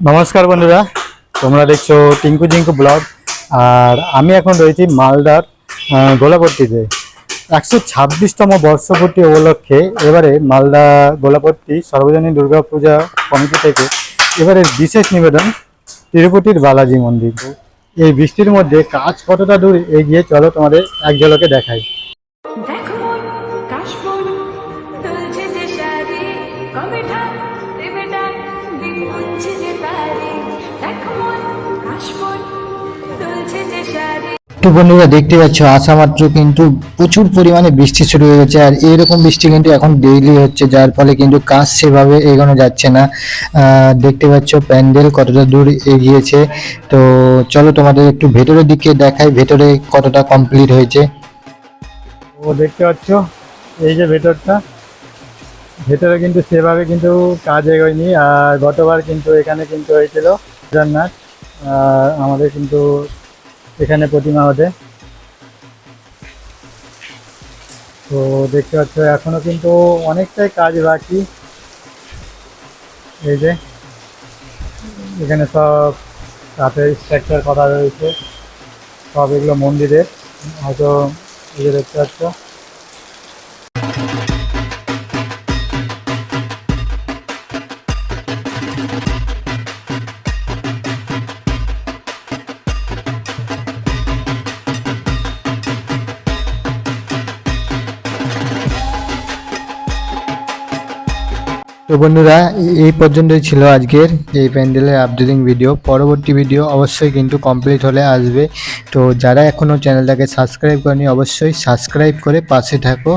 নমস্কার বন্ধুরা, তোমরা দেখছ টিঙ্কু জিঙ্কু ব্লগ, আর আমি এখন রয়েছি মালদার গোলাপট্টিতে। একশো ছাব্বিশতম বর্ষপূর্তি উপলক্ষে এবারে মালদা গোলাপট্টি সর্বজনীন দুর্গাপূজা কমিটি থেকে এবারে বিশেষ নিবেদন তিরুপতির বালাজি মন্দির। এই বৃষ্টির মধ্যে কাজ কতটা দূর এগিয়ে চলো তোমাদের এক ঝলকে দেখাই তো বন্ধুরা দেখতে পাচ্ছ আসা মাত্র কিন্তু প্রচুর পরিমাণে বৃষ্টি শুরু হয়ে গেছে আর এইরকম বৃষ্টি কিন্তু এখন ডেইলি হচ্ছে, যার ফলে কিন্তু কাজ সেভাবে এগোনো যাচ্ছে না। দেখতে পাচ্ছ, প্যান্ডেল কতটা দূর এগিয়েছে। তো চলো তোমাদের একটু ভেতরের দিকে দেখাই, ভেতরে কতটা কমপ্লিট হয়েছে। ও, দেখতে পাচ্ছ, এই যে ভেতরটা, ভেতরে কিন্তু সেভাবে কিন্তু কাজ এগোয়নি। আর গতবার কিন্তু এখানে কিন্তু হয়েছিল আর আমাদের কিন্তু এখানে প্রতিমা ওঠে তো দেখতে পাচ্ছ, এখনও কিন্তু অনেকটাই কাজ বাকি। এই যে, এখানে সব কাঠের স্ট্রাকচার করা রয়েছে। সব এগুলো মন্দিরের। হয়তো এই যে দেখতে পাচ্ছ। তো বন্ধুরা, এই পর্যন্তই ছিল আজকের এই প্যান্ডেলের আপডেটিং ভিডিও পরবর্তী ভিডিও অবশ্যই কিন্তু কমপ্লিট হলে আসবে। তো যারা এখনও চ্যানেলটাকে সাবস্ক্রাইব করেনি, অবশ্যই সাবস্ক্রাইব করে পাশে থাকো।